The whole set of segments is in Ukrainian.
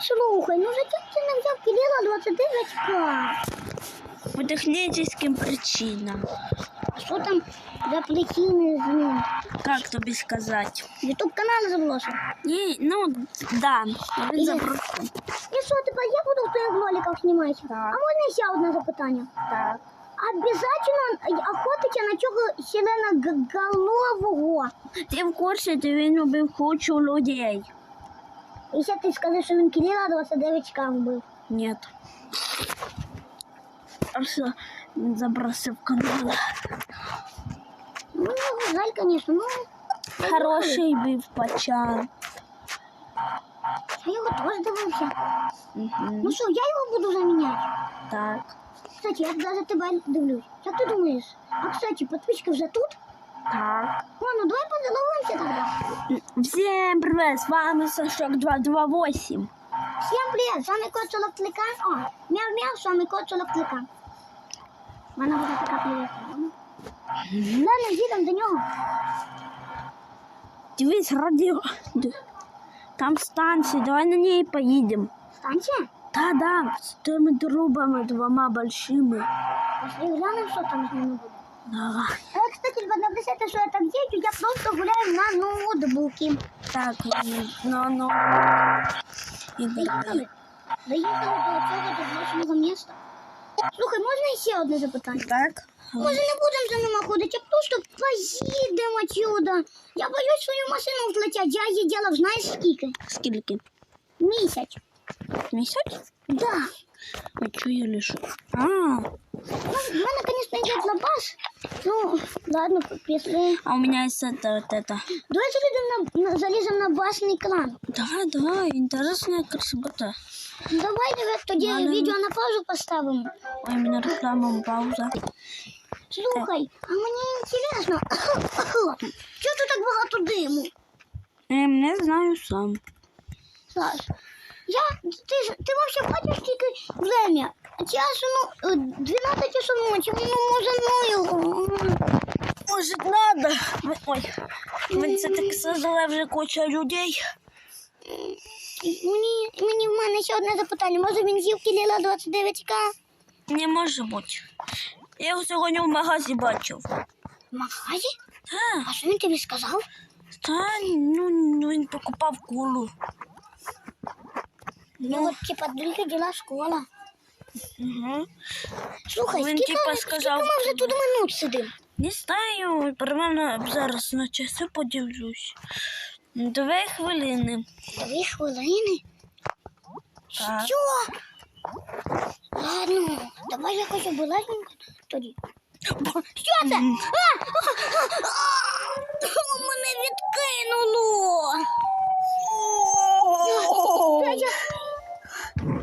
Слухай, ну зачем ти не взяв Кирила 29к? По технічним причинам. А що там за причини з ним? Як тобі сказати? Ютуб канал забросив. Ні, ну, да. Він І- забросив. І що тепер я буду в твоїх роликах знімати? Так. А можна ще одне запитання? Так. Обязательно охотиться на цього сиреноголового. Ти в курсі, ти він убив кучу людей. І ще ти скажи, що він Кирила 29к вбив. Нет. А все, він забросив канал. Ну, його жаль, звісно, ну. Хороший був пачан. Я його теж дивився. Угу. Ну що, я його буду заміняти. Так. Кстати, я даже тебе дивлюсь. Як ти думаєш? А кстати, подписчики вже тут? Так. О, ну давай поздороваемся тогда. Всем привет, с вами Сашок 228. Всем привет, з вами кот Солоклика. О, мяу-мяу, з вами кот Солоклика. У мене буде така привітка. Ладно, їдемо до нього. Дивись, радио. Д- Там станция, давай на ней поедем. Станція? Да, да, с теми трубами двома большими. Пошли глянемо, що там з ними буде. Давай. Е, кстати, ви написати, що я так дію, я просто гуляю на ноутбуці. Так, ну, ну. Доїхали. До цього до нашого міста. Слухай, можна ще одне запитання? Так. Може не будемо за ними ходити, а просто поїдемо отсюда. Я боюсь свою машину злетять. Я її діла, знаєш скільки? Скільки? Місяць. Місяць? Да. А чого я лишу? А, Ну, в мене, конечно, йде лабаз. Ну, ладно, если... а у меня есть это, вот это. Давай залізем на, на, залізем на басний кран. Давай, давай, интересная красота. Давай, давай, тоді Ладно. відео на паузу поставимо. Ой, у меня реклама пауза. Слухай, а мені інтересно, чого тут так багато диму? Я не знаю сам. Саш, я, ти, ж- ти вообще бачиш тільки время? Часу, ну, е, 12 часов ночі, ну, може, ну, Может, надо? Ой, мені це так сказала вже куча людей. мені, мені в мене ще одне запитання. Може він з'їв кіліла 29к? Не може бути. Я його сьогодні в магазі бачив. В магазі? Та, А що він тобі сказав? та ну, ну він покупав кулу. Ну, от, типа, тільки діла школа. Угу. Слухай, Він, скільки, типа, скільки сказав, ми вже тут минут сидимо? Не знаю, примерно зараз на часи подивлюсь. Дві хвилини. Дві хвилини? Так. Що? Ладно, давай якось обилажненько тоді. Що це? А! А! Мене відкинуло. Та я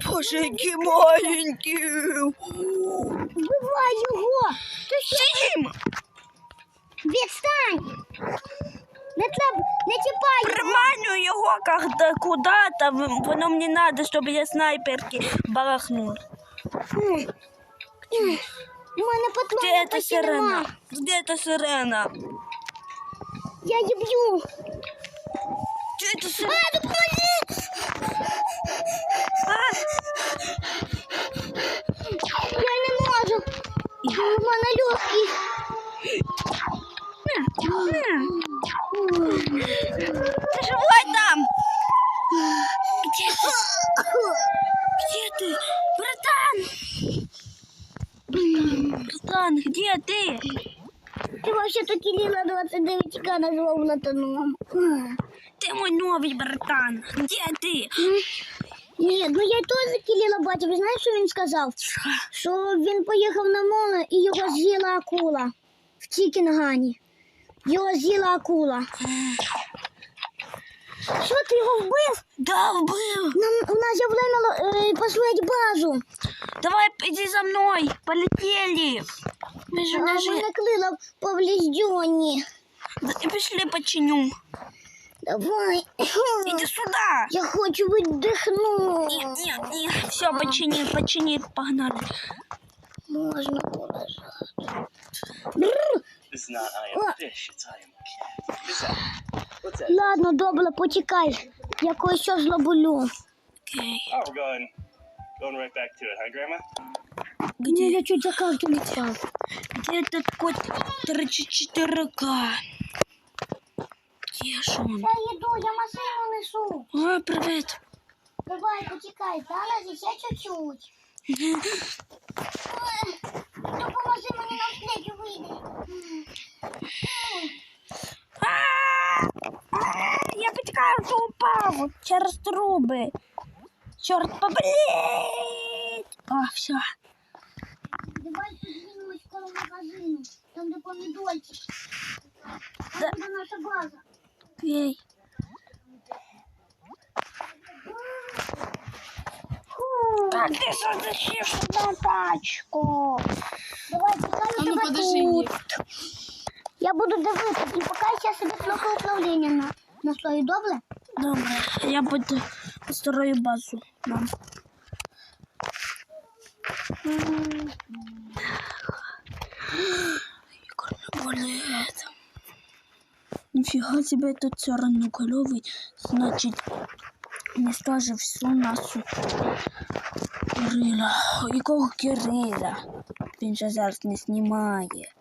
Боже, які маленькі. вбивай його. Ти що? Сім! Відстань. Не треба, не чіпай його. Приманю його когда куда-то, в- воно мені надо, щоб я снайперки барахнул. М. М. У мене Где патронів эта почти нема. сирена? Где эта сирена? Я її б'ю. Где эта сирена? А, допоможи! А? Я не можу. У мене легкий. Ты живой там? Где ты? Где ты? Братан! Братан, где ты? Ти вообще то Кирилла 29к назвав латаном. Ты мой новый братан. Где ты? Ні, ну я теж Кирилла бачив. Знаєш, що він сказав? Що він поїхав на море і його з'їла акула в Чікінгані. Його з'їла акула. Що ти його вбив? Да, был. Нам у нас є время е, посмотреть базу. Давай, иди за мной. Полетели. А Бежи, ми наклила повліздьоні. Да, Пошли починю. Давай. Иди сюда. Я хочу видихнути. Нет, нет, нет. Все, почини, почини, погнали. What's that? Ладно, добре, почекай. Я кое що зроблю. Окей. Going, going right back to it, huh, Grandma? Где, я чуть за карту не где этот кот 34К? Где ж он? Я їду, я машину несу. О, привет. Давай, почекай, зараз ще чуть-чуть. Ой, Допоможи мені на встречу вийти. А! А! Я потекаю, что упал через трубы. Черт поболеть. А, все. Давай подвинемось коло магазину, там де помідорчик. Да. Там буде наша база. Окей. Так, ты что зачем на тачку? Давай, чекаю А ну, тебе подожди, тут. Я буду дивитися і поки я собі трохи управління на, настрою, добре? Добре, я буду построю базу нам. Как мне болит. Нифига себе все равно. Значит, не скаже всю нашу Кирила. Якого Кирила? Він же зараз не знімає.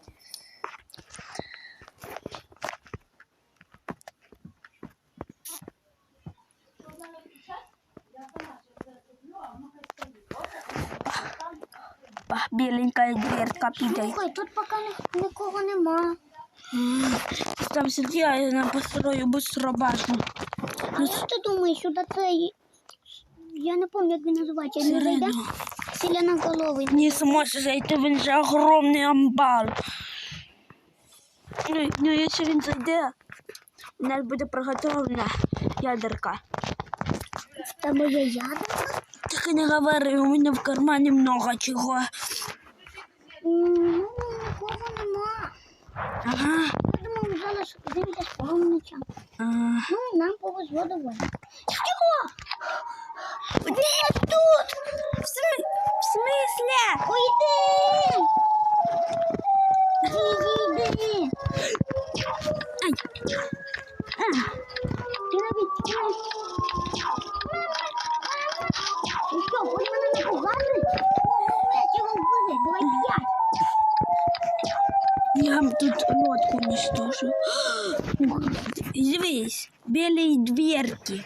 Ба, Біленька дверка піде. Слухай, тут поки ні- нікого нема. Там а я на построю быстро башню. А як ти думаєш, сюди цей... Я не пам'ятаю, як він називається. Сирену. Селяноголовий. Не зможе зайти, він же огромний амбал. Ну, ну якщо він зайде, у нас буде приготовлена ядерка. В тебе ядерка? Так і не говори, у мене в кармані много чого. М, Ну, нікого нема. Ага. Я думаю, зараз він десь помниться. Ага. Ну, нам повезло доволі. Чого? Де тут? в, смы... в смысле? Ой, тут лодку уничтожу. Ух, Дивись, білі дверки.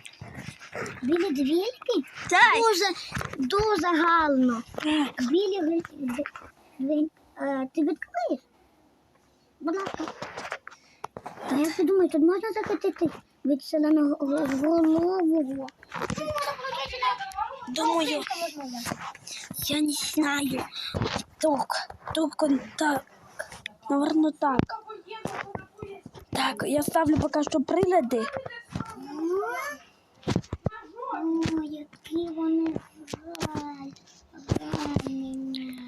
Білі двірки? Так. Дуже, дуже гарно. Так. Білі гри- д- дві- е, Ти відкриєш? Будь ласка. А як ти думаєш, тут можна захотіти від селеного голового? Думаю, я не знаю. Только, только так. Наверное, так. Так, я ставлю пока що прилади. О, які вони. Гарні.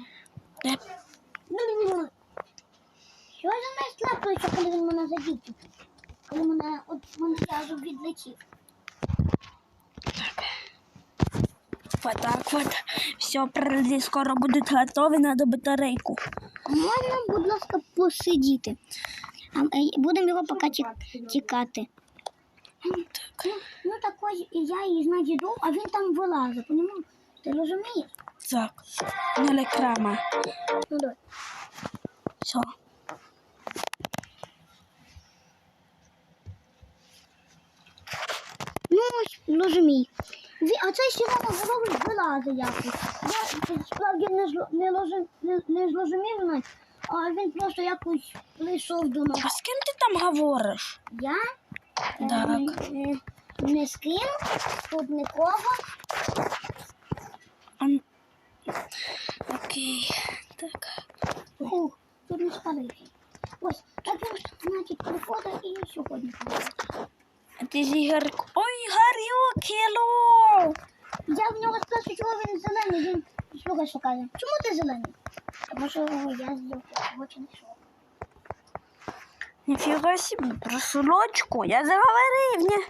Е, Що за мене трапилося, коли він мене задів? Коли мене от зразу відлетів. Вот так вот. Все, прилади скоро будуть готові, надо батарейку. Можна, будь ласка, посидіти. Е, Будемо його поки чекати. Ну, ну так ось і я її знайду, а він там вилазить, понімаєш? Ти розумієш? Так, ноль екрана. Ну давай. Все. Ну ось, розумій. А цей сьогодні голови вилазить якось. Я справді не, не, ложи- не, не зрозумів, а він просто якось прийшов до нас. А з ким ти там говориш? Я е, Так. е, не з ким, тут нікого. Окей. Так. Тут не спалився. Ось, так він, значить, приходить і сьогодні. А ти ж Ігор... Ой, Ігорюк, хелло! Я в нього спрашиваю, чого він зелений. Він слухай, що каже. Чому ти зелений? Тому що я з'їв очень шов. Ніфіга собі, про сорочку. Я заговорив, ні?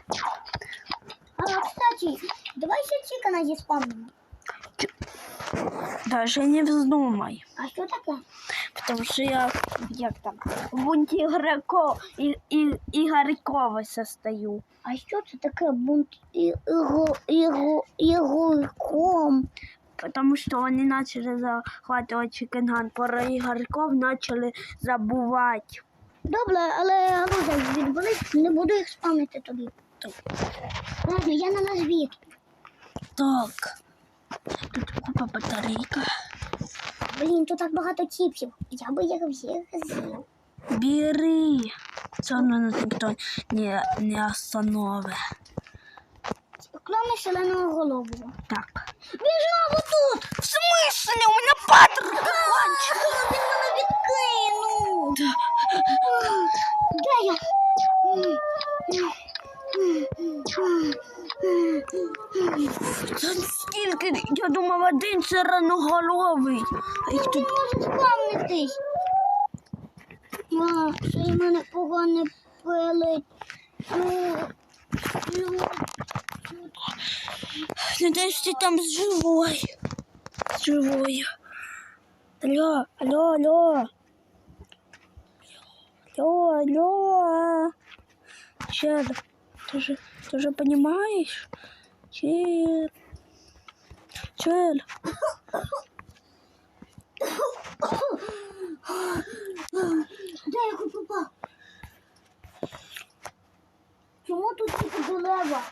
А, кстати, давай ще чікана зіспавнимо. Даже не вздумай. А що таке? Тому що я як там в бунті Ігорко, і, і, Ігорькова состою. А що це таке бунт ігорком? Потому что они начали захватывать Чикенган. Про Ігорков начали забувати. Добре, але Галузя відбулись, не буду їх спам'ятати тобі. Ладно, я на назвіт. Так. Тут купа батарейка. Блін, тут так багато чіпсів. Я би їх всіх з'їв. Бери. Це воно нас ніхто не, не остановить. Кроме шаленого голову. Так. Він знову тут! В смысле? У мене патер Він мене відкинув! Де я? Скільки? Я думав, один це раноголовий. А їх Не тут можу спавнитись. А, що й мене погано пилить. Ну, ну, Надеюсь, ты там живой. Живой. Алло, алло, алло. Алло, алло. Чел, ты же, ты же понимаешь? Чел. Чел. Де я хоч попав? Чому тут тільки дерева?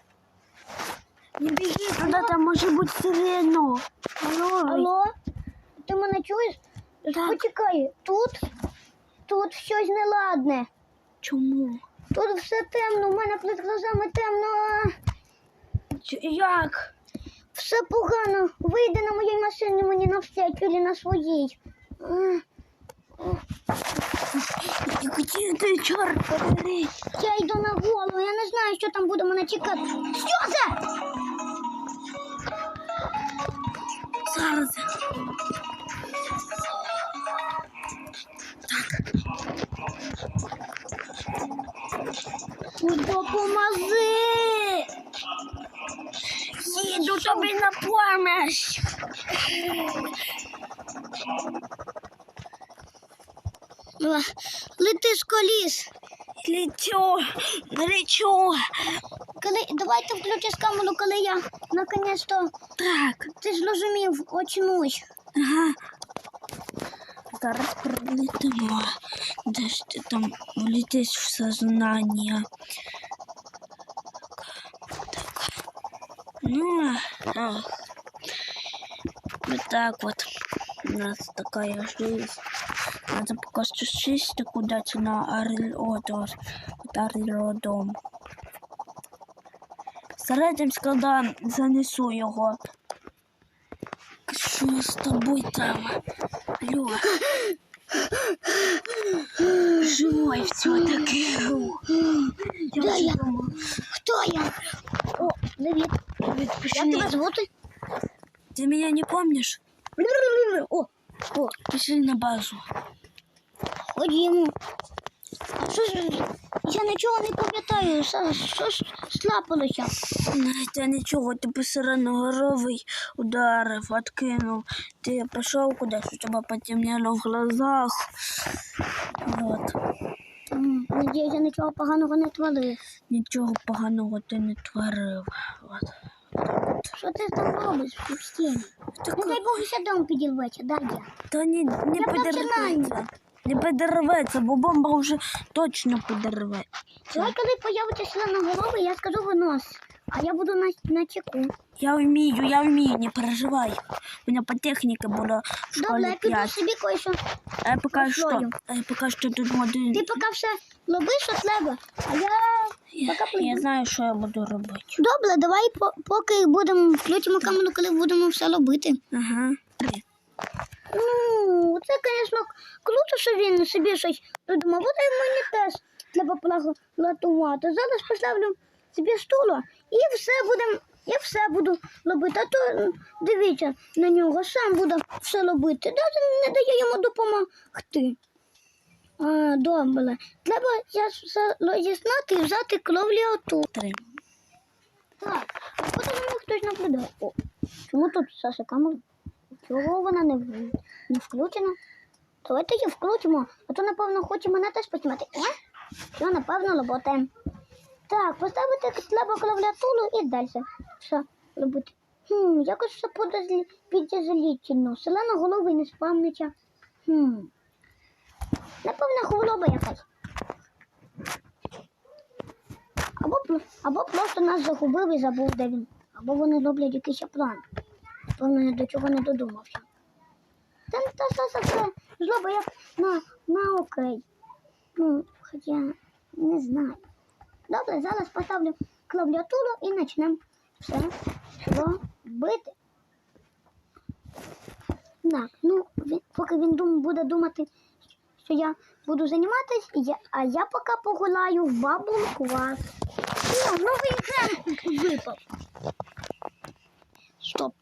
Не беги туда, там может быть сирено. Алло, Алло? Ти мене чуєш? Так. Почекай, тут, тут щось неладне. Чому? Тут все темно, у мене перед глазами темно, Як? все погано. Вийди на моїй машині мені навстречу чи на своїй. А, И Где побери? Я йду на голову, я не знаю, що там буде мене чекати. Що це? Зараз. Допоможи! Їду тобі на помощь. О, Лети з коліс. Лечу, лечу. Коли, давайте включиш камеру, коли я наконець-то, Так, ти ж розумів, очнусь. ага. Зараз прилетимо. Де ж ти там влетиш в сознание? Так. Ну, ах. вот так вот. У нас такая жизнь. Надо пока что сесть куда-то на аэродром. Вот аэродром. Старайтесь, когда занесу його. Що з тобою там? Алло. Живой все-таки. Де я? Хто я? О, привіт. Як тебе звати? Ты меня не помнишь? О, о, Пішли на базу. ходімо. Що ж, я нічого не пам'ятаю, що, що ж слапалося? Та нічого, ти посередногоровий ударив, откинув. Ти пішов кудись, у тебе потемніло в глазах. Вот. М, Надіюсь, я нічого поганого не творив. Нічого поганого ти не творив. От. Що ти там робиш в стіні? Не дай Бог, ще дом підірветься, дай я. Та ні, не підірветься. Не підірветься, бо бомба вже точно підірве. Давай, коли появиться члена голови, я скажу винос. А я буду на, на чеку. Я вмію, я вмію, не переживай. У мене по техніці було в Добре, я піду 5. собі кое-що. А я що, Пошлаю. а я поки що тут один. Ти поки все лобиш, що треба, а я Я, поки я прийду. знаю, що я буду робити. Добре, давай по- поки будемо включимо камеру, коли будемо все робити. Ага. Три. Ну, це, звісно, круто, що він собі щось придумав. От мені теж треба платувати. Зараз поставлю собі стула і все будем, я все буду робити. А то дивіться на нього, сам буде все робити. Навіть не дає йому допомогти. А, добре. Треба я все розізнати і взяти отут. Так, а потім хтось наблюдає. О, чому тут Саша камера? Чого вона не, не включена? Давайте її вкрутимо, а то, напевно, хоче мене теж поснімати. Е? Все, напевно, роботаємо. Так, поставити треба клавіатуру і далі. Що робити? Хм, якось все подозлі... підозрительно. Селена голови не спамниться. Хм. Напевно, хвороба якась. Або, або просто нас загубив і забув, де він. Або вони роблять якийсь план. Певно, до чого не додумався. Та це злоба як на, на окей. Ну, хоча не знаю. Добре, зараз поставлю клавіатуру і почнемо все робити. Так, ну, він, поки він дум, буде думати, що я буду займатися, а я поки погуляю в бабул квас. О, новий крем випав. Стоп.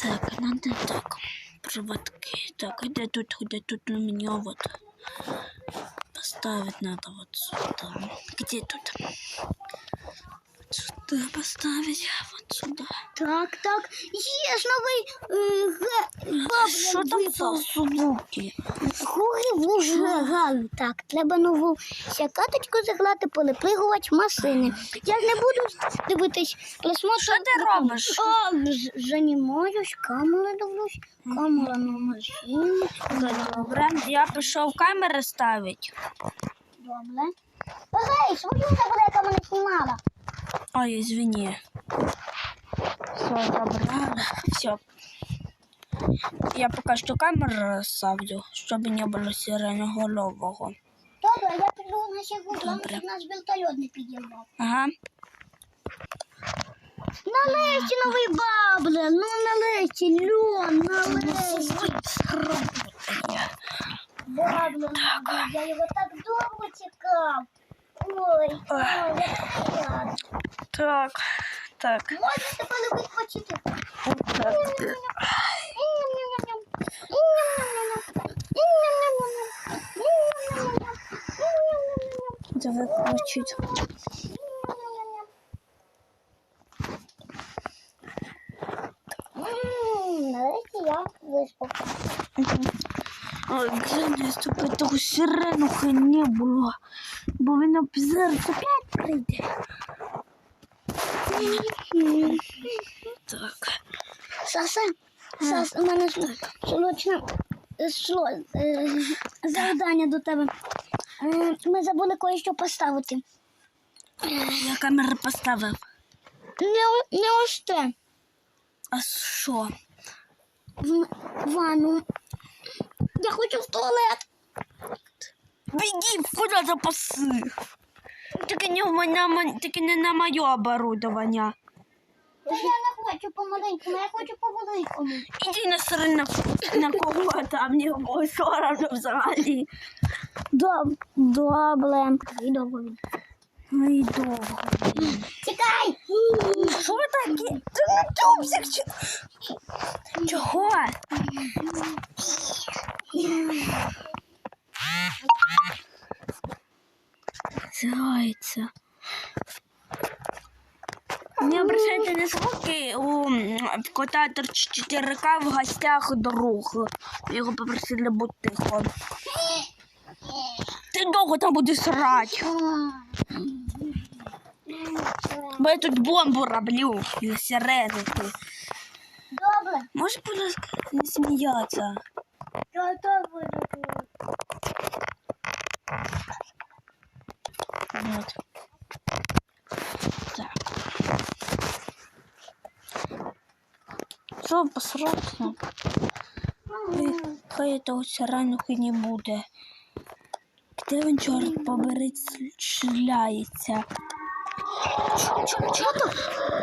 Так, надо так. Проводки. Так, где тут, где тут у меня вот. Поставить надо вот сюда. Где тут? Сюда поставить, сюда. Так, так. Є ж новий е, бабл Що там за звуки? Вужу галю. Так, треба нову сякаточку заграти, полепригувати машини. Я не буду дивитись просмотр. Що ти робиш? А, з- займаюсь, камеру дивлюсь, камера на машину. Добре, я пішов камери ставити. Добре. Ей, свою забула, яка мене знімала. Ой, извини. Все, забрала. Все. Я пока что камеру расставлю, чтобы не было сиреноголового. Добре, я піду на главное, Добре. щоб нас вертольот не підірвав. Ага. Нарешті новий бабле, ну нарешті, льон, нарешті. Бабле, я його так довго чекав. Ой, ой, як приємно. Так, так. Можна тепер відпочити. так. Давай включить. М, Нарешті я виспався. Ой, глянь, щоб того сиренухи не було. Бо він зараз опять прийде. Так. Саса, Сас, у мене срочне шло, е, завдання до тебе. Е, Ми забули кое-що поставити. Я камеру поставив. Не, не ось те. А що? В ванну. Я хочу в туалет. Беги, куда запаси. Тільки не, мене, тільки не на моє оборудовання. Та я не хочу по-маленькому, я хочу по-великому. Іди на сторону на кого там, мені було соромно взагалі. Доб, добре. І довго. Ну і довго. Тікай! Що таке? Ти не тюбсик. Чого? Зайця. Не обращайте на звуки у кота 4К в гостях друг. Його попросили бути тихо. Ти довго там будеш срати. Бо я тут бомбу роблю із сиреники. Добре. Можеш, будь ласка, не сміятися? Добре. Вот. Так. Посраться? Ой, Хай этого сиранухи не буде. Де він, чорт побери, шляється? Чого там?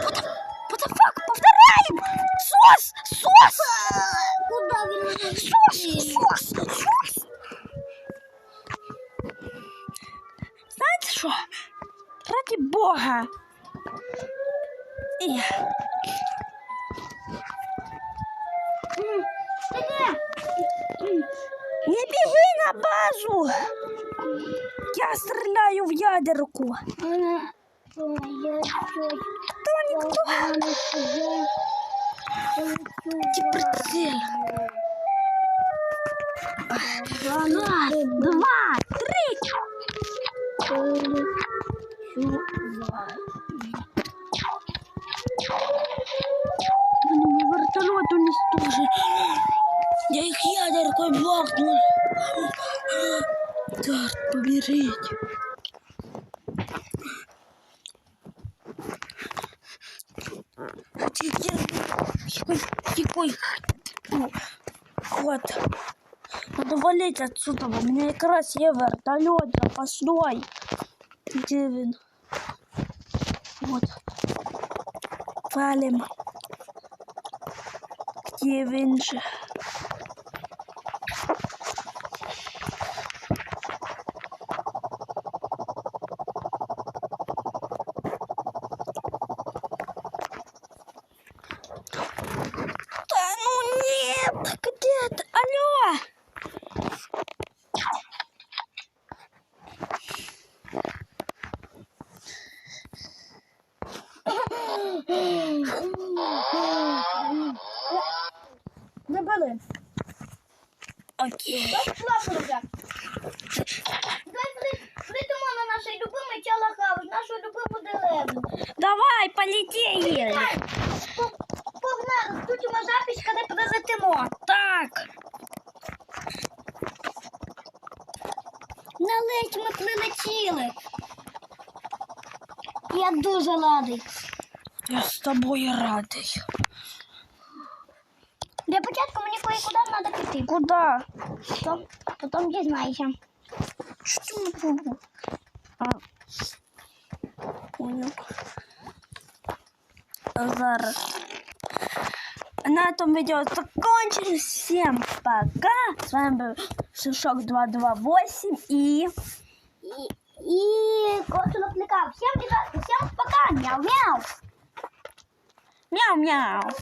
Fuck? Повторяємо! Сос! Сос! Куда він? Сос! Сос! Сос! Знаєте що? Раді Бога. І... Не біги на базу! Я стріляю в ядерку. Хто ніхто? погано себе Раз, два, три. Черт поберите. Тихо, тихо. Вот. Надо валить отсюда. У меня как раз есть вертолет запасной. Где он? Вот. Валим. Где він же? Наледь ми прилетіли. Я дуже радий. Я с тобой радий. Для початку мені кое-куди треба піти. Куда? Потім, потім дізнаєшся. Что? А. Понял. Зараз. На этом видео закончилось. Всем пока. С вами был Шишок 228 и... И, и лика. Всем, всем пока. Мяу-мяу. Мяу-мяу.